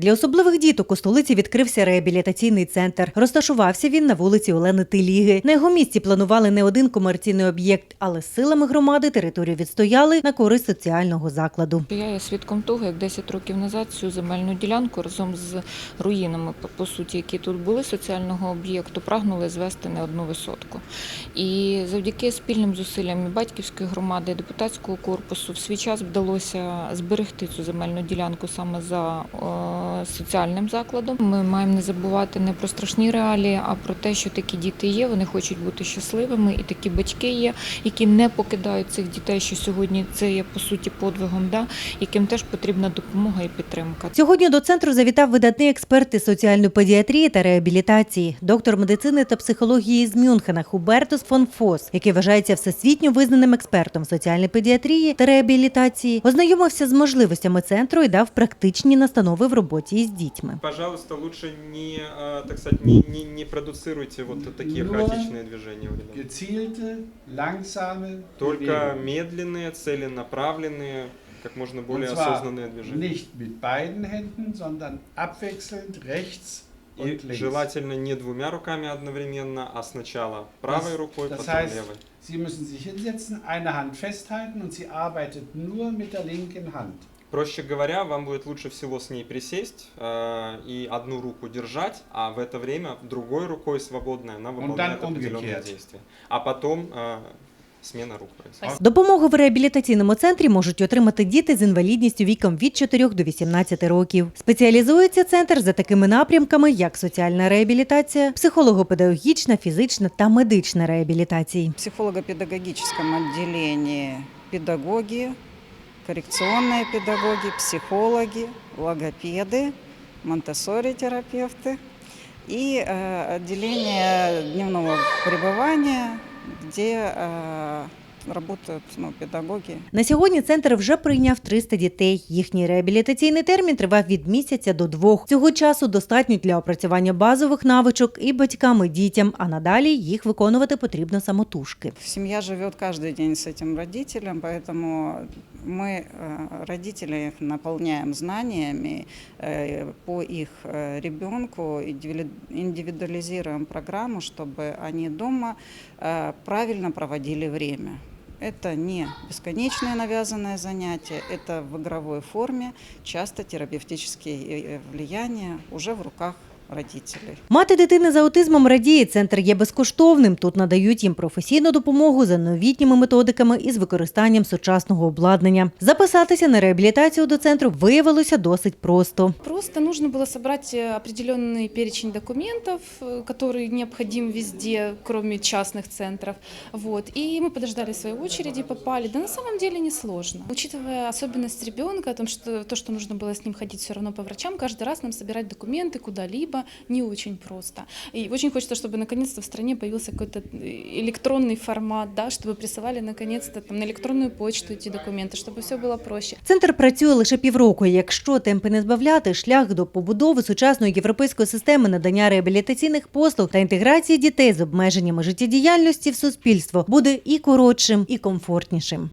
Для особливих діток у столиці відкрився реабілітаційний центр. Розташувався він на вулиці Олени Теліги. На його місці планували не один комерційний об'єкт, але силами громади територію відстояли на користь соціального закладу. Я є свідком того, як 10 років назад цю земельну ділянку разом з руїнами, по- суті, які тут були соціального об'єкту, прагнули звести на одну висотку. І завдяки спільним зусиллям і батьківської громади, депутатського корпусу в свій час вдалося зберегти цю земельну ділянку саме за соціальним закладом. Ми маємо не забувати не про страшні реалії, а про те, що такі діти є, вони хочуть бути щасливими, і такі батьки є, які не покидають цих дітей, що сьогодні це є по суті подвигом, да, яким теж потрібна допомога і підтримка. Сьогодні до центру завітав видатний експерт із соціальної педіатрії та реабілітації, доктор медицини та психології з Мюнхена Хубертус фон Фос, який вважається всесвітньо визнаним експертом соціальної педіатрії та реабілітації, ознайомився з можливостями центру і дав практичні настанови в роботі із дітьми. Пожалуйста, лучше не, э, так сказать, не, не, не продуцируйте вот такие Но- хаотичные движения. gezielte, langsame Только медленные, целенаправленные, как можно более осознанные движения. nicht mit beiden Händen, sondern abwechselnd rechts И желательно не двумя руками одновременно, а сначала правой рукой, das потом heißt, левой. Sie müssen sich hinsetzen, eine Hand festhalten und sie arbeitet nur mit der linken Hand. Проще говоря, вам будет лучше всего с ней присесть э, и одну руку держать, а в это время другой рукой свободной она выполняет dann определенные umgekehrt. действия. А потом э, смена рук происходит. Допомогу в реабілітаційному центрі можуть отримати діти з інвалідністю віком від 4 до 18 років. Спеціалізується центр за такими напрямками, як соціальна реабілітація, психолого-педагогічна, фізична та медична реабілітації. В психолого-педагогическом отделении педагоги, коррекционные педагоги, психологи, логопеды, монтессори-терапевты и э, отделение дневного пребывания, где э, работают ну, педагоги На сьогодні центр вже прийняв 300 дітей. Їхній реабілітаційний термін тривав від місяця до двох. Цього часу достатньо для опрацювання базових навичок і батькам, і дітям, а надалі їх виконувати потрібно самотужки. Семья живет каждый день с этим родителем, поэтому мы, э, родители, их наполняем знаниями э, по их э, ребенку, индивиду- индивидуализируем программу, чтобы они дома э, правильно проводили время. Это не бесконечное навязанное занятие, это в игровой форме, часто терапевтические э, влияния уже в руках родителей. Мати дитини з аутизмом радіє, центр є безкоштовним. Тут надають їм професійну допомогу за новітніми методиками і з використанням сучасного обладнання. Записатися на реабілітацію до центру виявилося досить просто. Просто нужно было собрать э, определенный перечень документов, э, который необходим везде, кроме частных центров. Вот. И мы подождали своей очереди, попали. Да на самом деле несложно. Учитывая особенность ребенка, о том, что, то, что нужно было с ним ходить все равно по врачам, каждый раз нам собирать документы куда-либо не очень просто. И очень хочется, чтобы наконец-то в стране появился какой-то э, электронный формат, да, чтобы присылали наконец-то там, на электронную почту эти документы, чтобы все было проще. Центр працює лише півроку. Якщо темпи не збавляти, шлях до побудови сучасної європейської системи надання реабілітаційних послуг та інтеграції дітей з обмеженнями життєдіяльності в суспільство буде і коротшим, і комфортнішим.